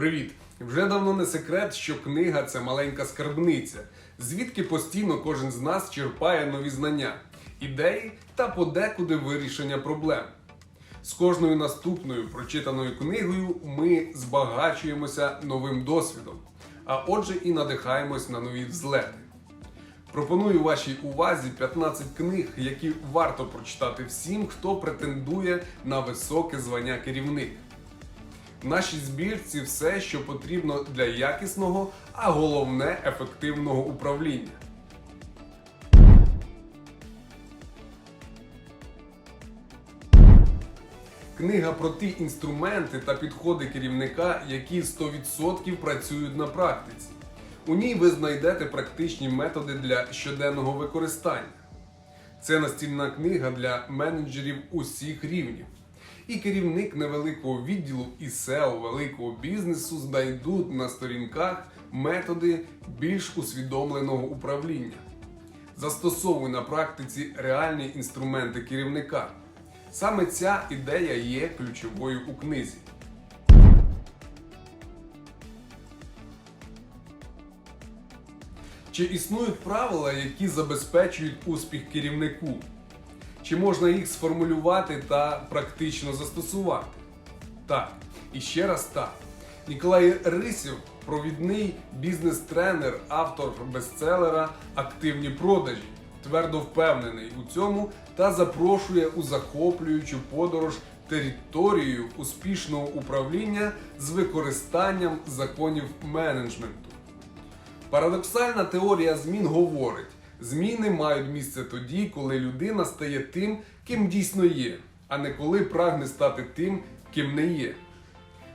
Привіт! Вже давно не секрет, що книга це маленька скарбниця, звідки постійно кожен з нас черпає нові знання, ідеї та подекуди вирішення проблем. З кожною наступною прочитаною книгою ми збагачуємося новим досвідом, а отже і надихаємось на нові взлети. Пропоную вашій увазі 15 книг, які варто прочитати всім, хто претендує на високе звання керівник. Нашій збірці все, що потрібно для якісного, а головне ефективного управління. Книга про ті інструменти та підходи керівника, які 100% працюють на практиці. У ній ви знайдете практичні методи для щоденного використання. Це настільна книга для менеджерів усіх рівнів. І керівник невеликого відділу і SEO великого бізнесу знайдуть на сторінках методи більш усвідомленого управління. Застосовуй на практиці реальні інструменти керівника. Саме ця ідея є ключовою у книзі. Чи існують правила, які забезпечують успіх керівнику? Чи можна їх сформулювати та практично застосувати? Так, і ще раз так. Ніколай Рисів, провідний бізнес-тренер, автор бестселера Активні продажі, твердо впевнений у цьому та запрошує у захоплюючу подорож територією успішного управління з використанням законів менеджменту. Парадоксальна теорія змін говорить: зміни мають місце тоді, коли людина стає тим, ким дійсно є, а не коли прагне стати тим, ким не є.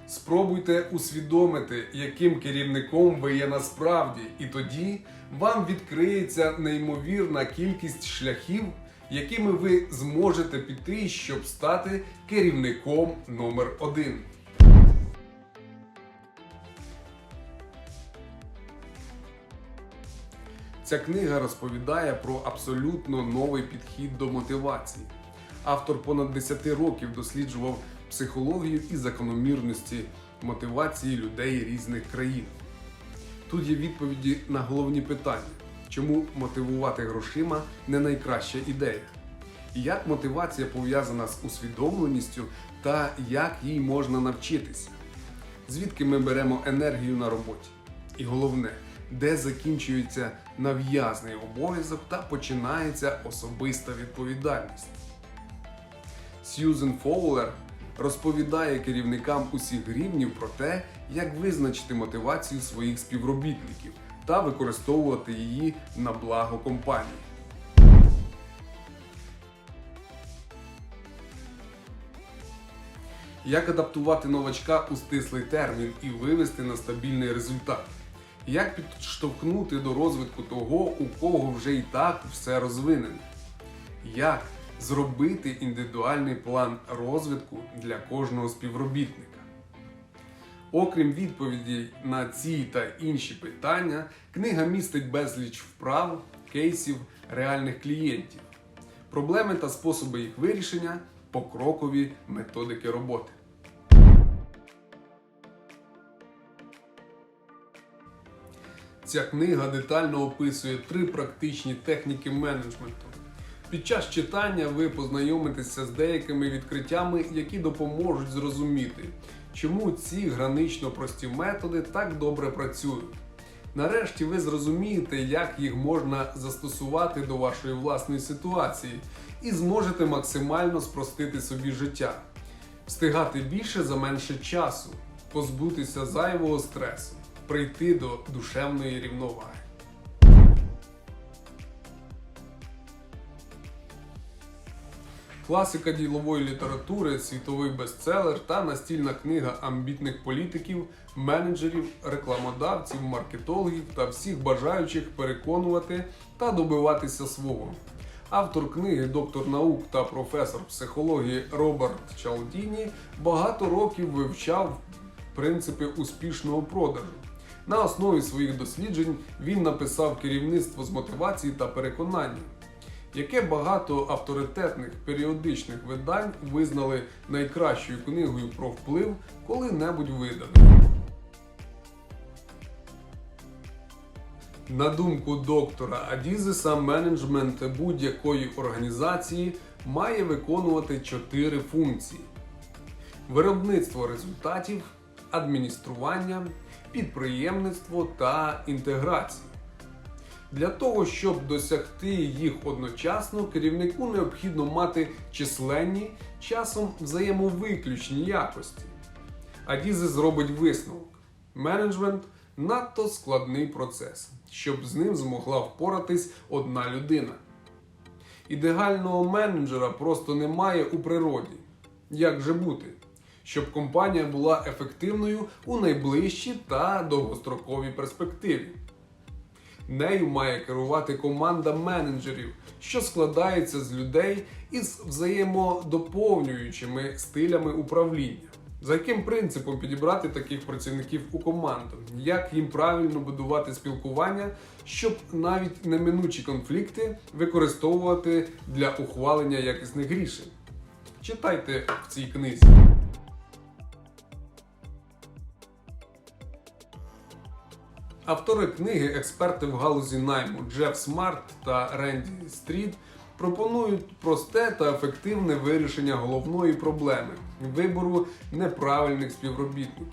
Спробуйте усвідомити, яким керівником ви є насправді, і тоді вам відкриється неймовірна кількість шляхів, якими ви зможете піти, щоб стати керівником номер один. Ця книга розповідає про абсолютно новий підхід до мотивації. Автор понад 10 років досліджував психологію і закономірності мотивації людей різних країн. Тут є відповіді на головні питання: чому мотивувати грошима не найкраща ідея? Як мотивація пов'язана з усвідомленістю та як їй можна навчитися? Звідки ми беремо енергію на роботі? І головне, де закінчується нав'язний обов'язок та починається особиста відповідальність. Сьюзен Фоулер розповідає керівникам усіх рівнів про те, як визначити мотивацію своїх співробітників та використовувати її на благо компанії. Як адаптувати новачка у стислий термін і вивести на стабільний результат? Як підштовхнути до розвитку того, у кого вже і так все розвинене? Як зробити індивідуальний план розвитку для кожного співробітника? Окрім відповідей на ці та інші питання, книга містить безліч вправ, кейсів реальних клієнтів, проблеми та способи їх вирішення, покрокові методики роботи. Ця книга детально описує три практичні техніки менеджменту. Під час читання ви познайомитеся з деякими відкриттями, які допоможуть зрозуміти, чому ці гранично прості методи так добре працюють. Нарешті ви зрозумієте, як їх можна застосувати до вашої власної ситуації, і зможете максимально спростити собі життя, встигати більше за менше часу, позбутися зайвого стресу, прийти до душевної рівноваги. Класика ділової літератури, світовий бестселер та настільна книга амбітних політиків, менеджерів, рекламодавців, маркетологів та всіх бажаючих переконувати та добиватися свого. Автор книги, доктор наук та професор психології Роберт Чалдіні багато років вивчав принципи успішного продажу. На основі своїх досліджень він написав керівництво з мотивації та переконання, яке багато авторитетних періодичних видань визнали найкращою книгою про вплив коли-небудь виданою. На думку доктора Адізеса, менеджмент будь-якої організації має виконувати чотири функції: виробництво результатів, адміністрування підприємництво та інтеграція. Для того, щоб досягти їх одночасно, керівнику необхідно мати численні, часом взаємовиключні якості. Адізе зробить висновок: менеджмент надто складний процес, щоб з ним змогла впоратись одна людина. Ідеального менеджера просто немає у природі. Як же бути? Щоб компанія була ефективною у найближчій та довгостроковій перспективі. Нею має керувати команда менеджерів, що складається з людей із взаємодоповнюючими стилями управління. За яким принципом підібрати таких працівників у команду? Як їм правильно будувати спілкування, щоб навіть неминучі конфлікти використовувати для ухвалення якісних рішень? Читайте в цій книзі. Автори книги, експерти в галузі найму Джеф Смарт та Ренді Стріт пропонують просте та ефективне вирішення головної проблеми вибору неправильних співробітників.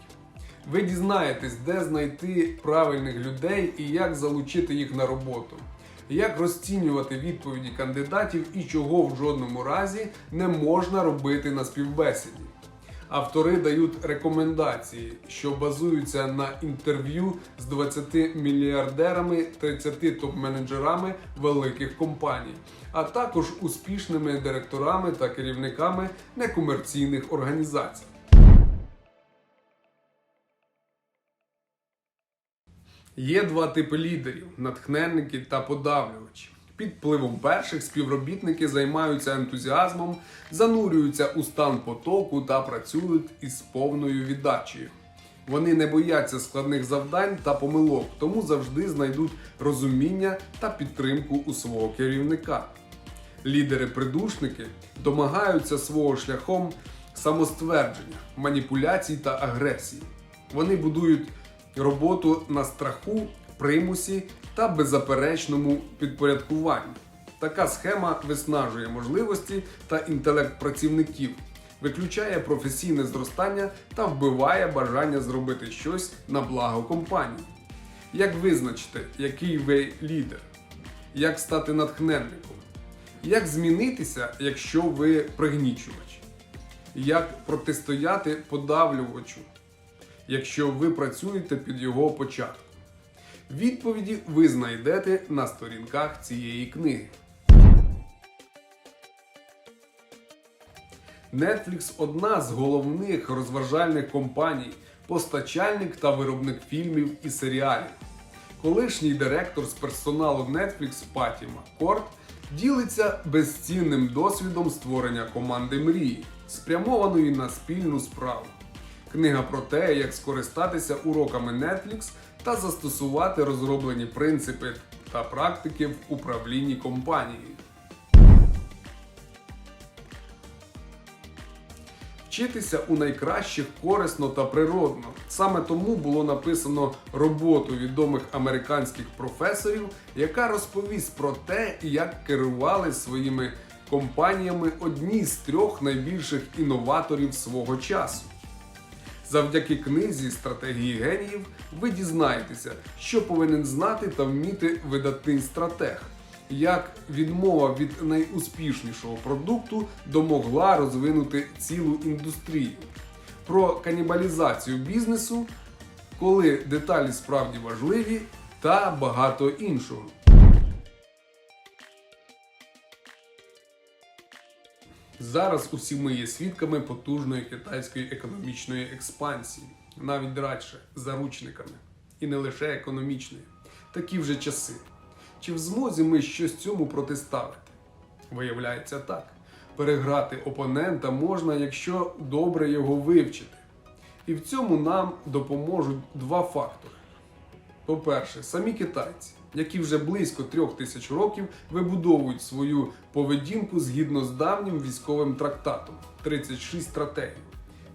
Ви дізнаєтесь, де знайти правильних людей і як залучити їх на роботу, як розцінювати відповіді кандидатів і чого в жодному разі не можна робити на співбесіді. Автори дають рекомендації, що базуються на інтерв'ю з 20 мільярдерами, 30 топ-менеджерами великих компаній, а також успішними директорами та керівниками некомерційних організацій. Є два типи лідерів: натхненники та подавлювачі. Під впливом перших співробітники займаються ентузіазмом, занурюються у стан потоку та працюють із повною віддачею. Вони не бояться складних завдань та помилок, тому завжди знайдуть розуміння та підтримку у свого керівника. Лідери-придушники домагаються свого шляхом самоствердження, маніпуляцій та агресії. Вони будують роботу на страху, примусі та беззаперечному підпорядкуванні. Така схема виснажує можливості та інтелект працівників, виключає професійне зростання та вбиває бажання зробити щось на благо компанії. Як визначити, який ви лідер? Як стати натхненником? Як змінитися, якщо ви пригнічувач? Як протистояти подавлювачу, якщо ви працюєте під його початком? Відповіді ви знайдете на сторінках цієї книги. Netflix – одна з головних розважальних компаній, постачальник та виробник фільмів і серіалів. Колишній директор з персоналу Netflix Паті Маккорд ділиться безцінним досвідом створення команди мрії, спрямованої на спільну справу. Книга про те, як скористатися уроками Netflix та застосувати розроблені принципи та практики в управлінні компанією. Вчитися у найкращих корисно та природно. Саме тому було написано роботу відомих американських професорів, яка розповість про те, як керували своїми компаніями одні з трьох найбільших інноваторів свого часу. Завдяки книзі стратегії геніїв ви дізнаєтеся, що повинен знати та вміти видатний стратег, як відмова від найуспішнішого продукту домогла розвинути цілу індустрію, про канібалізацію бізнесу, коли деталі справді важливі, та багато іншого. Зараз усі ми є свідками потужної китайської економічної експансії, навіть радше заручниками, і не лише економічної. Такі вже часи. Чи в змозі ми щось цьому протиставити? Виявляється так. Переграти опонента можна, якщо добре його вивчити. І в цьому нам допоможуть два фактори. По-перше, самі китайці, які вже близько трьох тисяч років вибудовують свою поведінку згідно з давнім військовим трактатом 36 стратегій.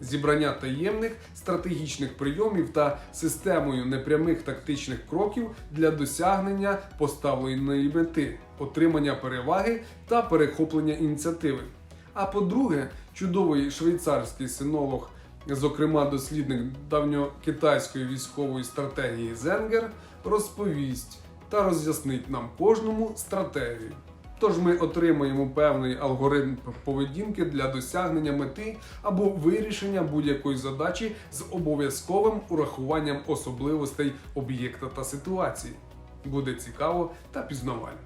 зібрання таємних стратегічних прийомів та системою непрямих тактичних кроків для досягнення поставленої мети, отримання переваги та перехоплення ініціативи. А по-друге, чудовий швейцарський синолог, зокрема дослідник давньокитайської військової стратегії Зенгер, розповість та роз'яснить нам кожному стратегію. Тож ми отримаємо певний алгоритм поведінки для досягнення мети або вирішення будь-якої задачі з обов'язковим урахуванням особливостей об'єкта та ситуації. Буде цікаво та пізнавально.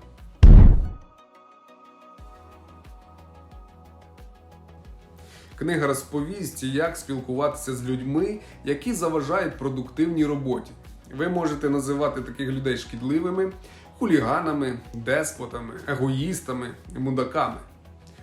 Книга розповість, як спілкуватися з людьми, які заважають продуктивній роботі. Ви можете називати таких людей шкідливими, хуліганами, деспотами, егоїстами, мудаками.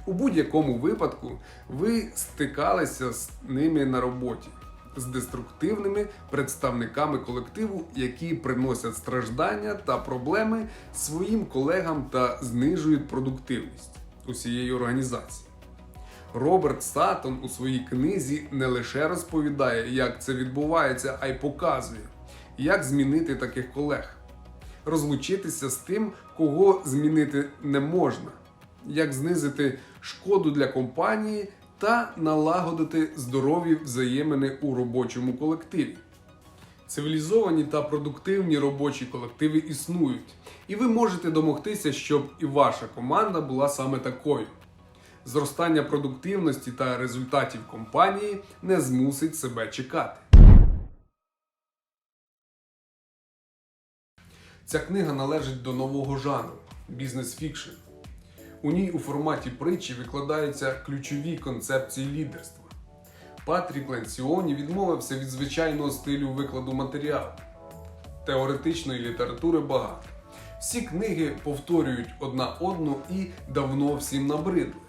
У будь-якому випадку ви стикалися з ними на роботі, з деструктивними представниками колективу, які приносять страждання та проблеми своїм колегам та знижують продуктивність усієї організації. Роберт Саттон у своїй книзі не лише розповідає, як це відбувається, а й показує, як змінити таких колег, розлучитися з тим, кого змінити не можна, як знизити шкоду для компанії та налагодити здорові взаємини у робочому колективі. Цивілізовані та продуктивні робочі колективи існують, і ви можете домогтися, щоб і ваша команда була саме такою. Зростання продуктивності та результатів компанії не змусить себе чекати. Ця книга належить до нового жанру бізнес-фікшн. У ній у форматі притчі викладаються ключові концепції лідерства. Патрік Ленціоні відмовився від звичайного стилю викладу матеріалу. Теоретичної літератури багато. Всі книги повторюють одна одну і давно всім набридли.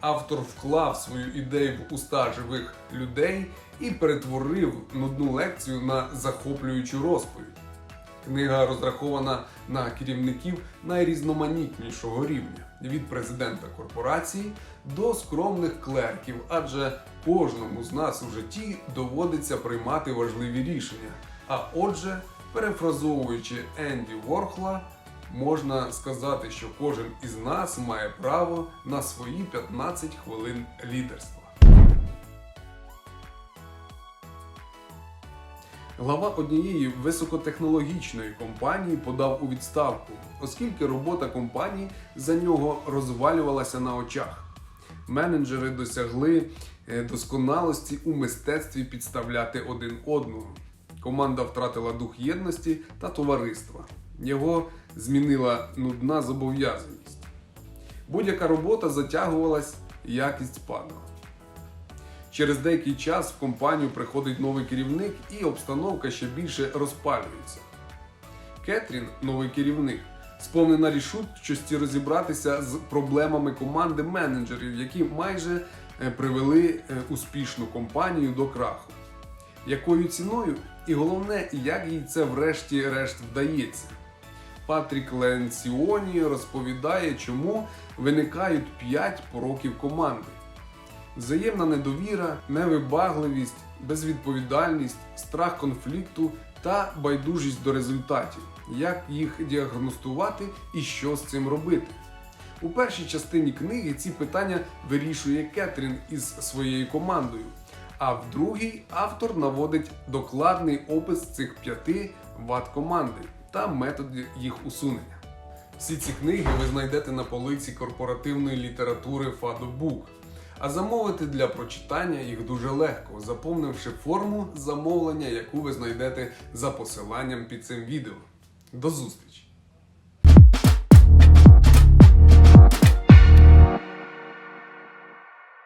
Автор вклав свою ідею в уста живих людей і перетворив нудну лекцію на захоплюючу розповідь. Книга розрахована на керівників найрізноманітнішого рівня від президента корпорації до скромних клерків, адже кожному з нас у житті доводиться приймати важливі рішення. А отже, перефразовуючи Енді Ворхла, можна сказати, що кожен із нас має право на свої 15 хвилин лідерства. Глава однієї високотехнологічної компанії подав у відставку, оскільки робота компанії за нього розвалювалася на очах. Менеджери досягли е, досконалості у мистецтві підставляти один одного. Команда втратила дух єдності та товариства. Його змінила нудна зобов'язаність. Будь-яка робота затягувалась, якість падала. Через деякий час в компанію приходить новий керівник і обстановка ще більше розпалюється. Кетрін, новий керівник, сповнена рішучості розібратися з проблемами команди менеджерів, які майже е, привели е, успішну компанію до краху. Якою ціною і головне, як їй це врешті-решт вдається. Патрік Ленціоні розповідає, чому виникають 5 пороків команди. Взаємна недовіра, невибагливість, безвідповідальність, страх конфлікту та байдужість до результатів, як їх діагностувати і що з цим робити. У першій частині книги ці питання вирішує Кетрін із своєю командою, а в другій автор наводить докладний опис цих п'яти вад команди та методи їх усунення. Всі ці книги ви знайдете на полиці корпоративної літератури Фадо Бук. А замовити для прочитання їх дуже легко, заповнивши форму замовлення, яку ви знайдете за посиланням під цим відео. До зустрічі!